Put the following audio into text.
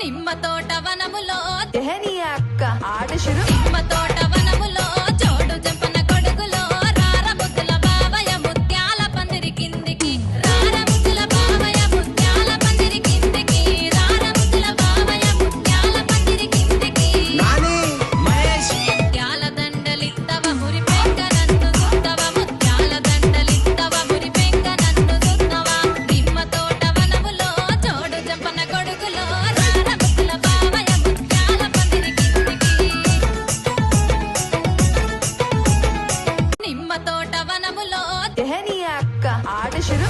నిమ్మ తోట వనములో తెహరి అక్క. ఆడశిరు